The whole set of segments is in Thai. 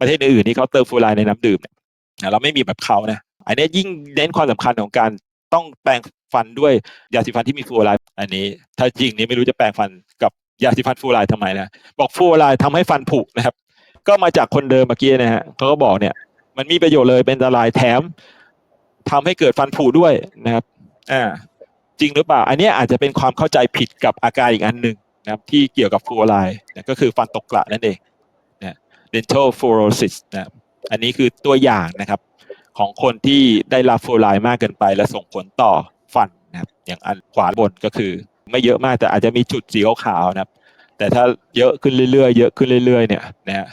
ประเทศอื่นๆที่เขาเติมฟลูออไรด์ในน้ำดื่มเนี่ยนะเราไม่มีแบบเขานะอันนี้ยิ่งเน้นความสำคัญของการต้องแปรงฟันด้วยยาสีฟันที่มีฟลูออไรด์อันนี้ ถ้าจริงนี่ไม่รู้จะแปรงฟันกับยาสีฟันฟลูออไรด์ทำไมนะบอกฟลูออไรด์ทำให้ฟันผุนะครับ ก็มาจากคนเดิมเมื่อกี้นะฮะเขาก็บอกเนี่ย มันมีประโยชน์เลยเป็นอันตรายแถมทำให้เกิดฟันผุด้วยนะครับอ่าจริงหรือเปล่า อันนี้อาจจะเป็นความเข้าใจผิดกับอาการอีกอันหนึ่งนะครับที่เกี่ยวกับฟลูออไรด์นะก็คือฟันตกกระนั่นเอง dental fluorosis นะครับอันนี้คือตัวอย่างนะครับ ของคนที่ได้รับฟลูอไรด์มากเกินไป และส่งผลต่อฟันนะครับอย่างอันขวาบนก็คือ ไม่เยอะมากแต่อาจจะมีจุดสีขาวๆนะครับ แต่ถ้าเยอะขึ้นเรื่อยๆเยอะขึ้นเรื่อยๆเนี่ยนะฮะ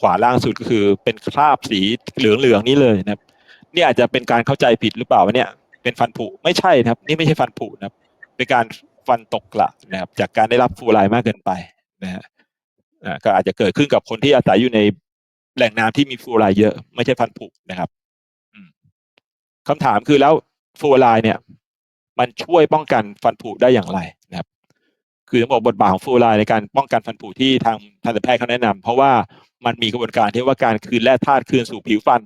ขวาล่างสุดก็คือเป็นคราบสีเหลืองๆนี่เลยนะครับนี่อาจจะเป็นการเข้าใจผิดหรือเปล่าว่าเนี่ยเป็นฟันผุไม่ใช่นะครับ นี่ไม่ใช่ฟันผุนะครับ เป็นการฟันตกกระนะครับจากการได้รับฟลูไรด์มากเกินไปนะฮะ ก็อาจจะเกิดขึ้นกับคนที่อาศัยอยู่ในแหล่งน้ำที่มีฟลูออไรด์เยอะ ไม่ใช่ฟันผุนะครับอืมคำถามคือแล้วฟลูออไรด์เนี่ย มันช่วยป้องกันฟันผุได้อย่างไรนะครับ คือต้องบอกบทบาทของฟลูออไรด์ในการป้องกันฟันผุที่ทางทันตแพทย์เขาแนะนำเพราะว่ามันมีกระบวนการที่ว่าการคืนแร่ธาตุคืนสู่ผิวฟัน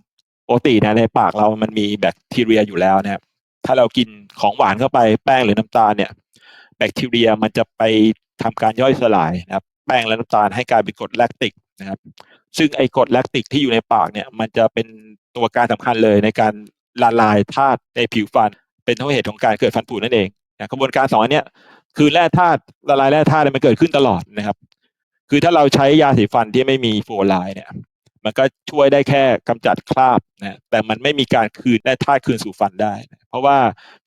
ปกตินะในปากเรามันมีแบคทีเรียอยู่แล้วนะครับถ้าเรากินของหวานเข้าไปแป้งหรือน้ำตาลเนี่ย แบคทีเรียมันจะไปทำการย่อยสลายนะครับ แป้งและน้ำตาลให้กลายเป็นกรดแลคติกนะครับซึ่งไอ้กรดแลคติกที่อยู่ในปากเนี่ยมันจะเป็นตัวการสำคัญเลยในการละลายธาตุในผิวฟัน เป็นต้นเหตุของการเกิดฟันผุนั่นเองนะกระบวนการสองอันเนี้ยคือแร่ธาตุละลายแร่ธาตุมันเกิดขึ้นตลอดนะครับ คือถ้าเราใช้ยาสีฟันที่ไม่มีฟลูออไรด์เนี่ยมันก็ช่วยได้แค่กำจัดคราบนะแต่มันไม่มีการคืนแร่ธาตุคืนสู่ฟันได้นะเพราะว่า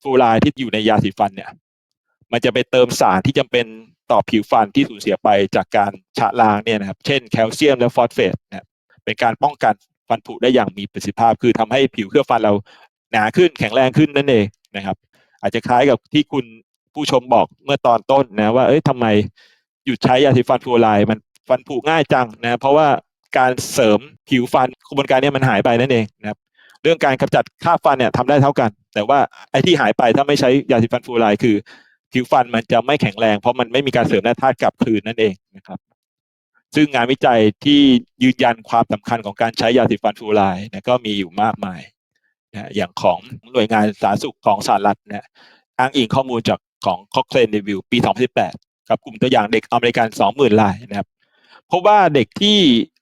ฟลูออไรด์ที่อยู่ในยาสีฟันเนี่ยมันจะไปเติมสารที่จำเป็น ต่อผิวฟันที่สูญเสียไปจากการชะล้างเนี่ยนะครับ เช่นแคลเซียมและฟอสเฟตนะครับเป็นการป้องกันฟันผุได้อย่างมีประสิทธิภาพ คือทำให้ผิวเคลือบฟันเราหนาขึ้นแข็งแรงขึ้นนั่นเองนะครับ อาจจะคล้ายกับที่คุณผู้ชมบอกเมื่อตอนต้นนะว่าเอ้ยทำไมหยุดใช้ยาสีฟันฟลูออไรด์มันฟันผุง่ายจังนะเพราะว่าการเสริมผิวฟันกระบวนการนี้มันหายไปนั่นเองนะครับเรื่องการกำจัดคราบฟันเนี่ยทำได้เท่ากัน แต่ว่าไอ้ที่หายไปถ้าไม่ใช้ยาสีฟันฟลูออไรด์คือ ผิวฟันมันจะไม่แข็งแรง เพราะมันไม่มีการเสริมแร่ธาตุกลับคืนนั่นเองนะครับ ซึ่งงานวิจัยที่ยืนยันความสำคัญของการใช้ยาสีฟันฟูไรด์นะก็มีอยู่มากมายนะอย่างของหน่วยงานสาธารณสุขของสหรัฐนะอ้างอิงข้อมูลจากของ Cochrane Review ปี 2018 กับกลุ่มตัวอย่างเด็กอเมริกัน 20,000รายนะครับพบว่าเด็กที่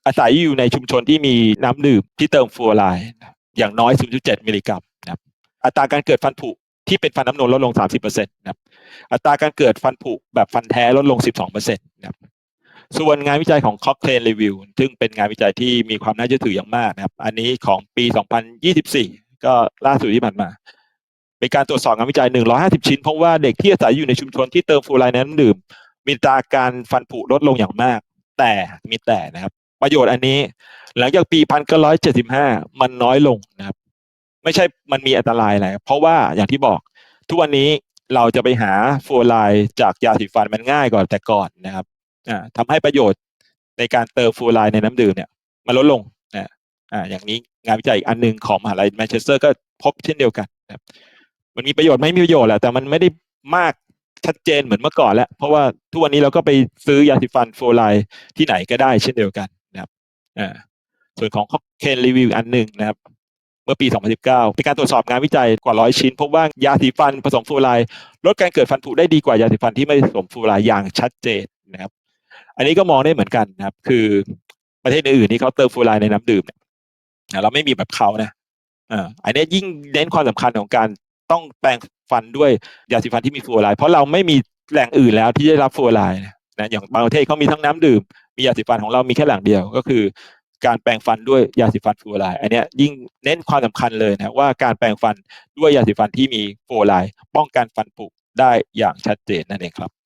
อาศัยอยู่ในชุมชนที่มีน้ำดื่มที่เติมฟลูออไรด์อย่างน้อย 0.7 มิลลิกรัมนะครับอัตราการเกิดฟันผุ ที่เป็นฟันน้ำนมลดลง 30%นะครับอัตราการเกิดฟันผุแบบฟันแท้ลดลง 12%นะครับส่วนงานวิจัยของ Cochrane Review ซึ่งเป็นงานวิจัยที่มีความน่าเชื่อถืออย่างมากนะครับ อันนี้ของปี 2024 ก็ล่าสุดที่ผ่านมา เป็นการตรวจสอบงานวิจัย 150 ชิ้นเพราะว่าเด็กที่อาศัยอยู่ในชุมชนที่เติมฟูไรด์ในน้ำดื่ม มีอัตราการฟันผุลดลงอย่างมาก แต่มีแต่นะครับ ประโยชน์อันนี้ หลังจากปี 1975 มันน้อยลงนะครับ ไม่ใช่มันมีอันตรายอะไรเพราะว่าอย่างที่บอกทุกวันนี้เราจะไปหาฟลูออไรด์จากยาสีฟันมันง่ายกว่าแต่ก่อนนะครับอ่าทำให้ประโยชน์ในการเติมฟลูออไรด์ในน้ำดื่มเนี่ยมันลดลงนะอ่าอย่างนี้งานวิจัยอีกอันหนึ่งของมหาลัยแมนเชสเตอร์ก็พบเช่นเดียวกันนะครับมันมีประโยชน์ไม่มีประโยชน์แหละแต่มันไม่ได้มากชัดเจนเหมือนเมื่อก่อนแล้ว เพราะว่าทุกวันนี้เราก็ไปซื้อยาสีฟันฟลูออไรด์ที่ไหนก็ได้เช่นเดียวกันนะครับอ่าส่วนของเคนรีวิวอันหนึ่งนะครับ มื่อปี 2019 เป็นการตรวจสอบงานวิจัยกว่าร้อยชิ้น พบว่ายาสีฟันผสมฟูรด์ลดการเกิดฟันผุได้ดีกว่ายาสีฟันที่ไม่ผสมฟูรด์อย่างชัดเจนนะครับ อันนี้ก็มองได้เหมือนกันนะครับ คือประเทศอื่นๆที่เขาเติมฟูรด์ในน้ำดื่มเนี่ยเราไม่มีแบบเขานะอ่าอันนี้ยิ่งเน้นความสำคัญของการต้องแปรงฟันด้วยยาสีฟันที่มีฟูรด์เพราะเราไม่มีแหล่งอื่นแล้วที่ได้รับฟูรด์นะอย่างบางประเทศเขามีทั้งน้ำดื่ม มียาสีฟันของเรามีแค่แหล่งเดียวก็คือ การแปรงฟันด้วยยาสีฟันฟลูอไรด์อันนี้ยิ่งเน้นความสำคัญเลยนะว่าการแปรงฟันด้วยยาสีฟันที่มีฟลูออไรด์ป้องกันฟันผุได้อย่างชัดเจนนั่นเองครับ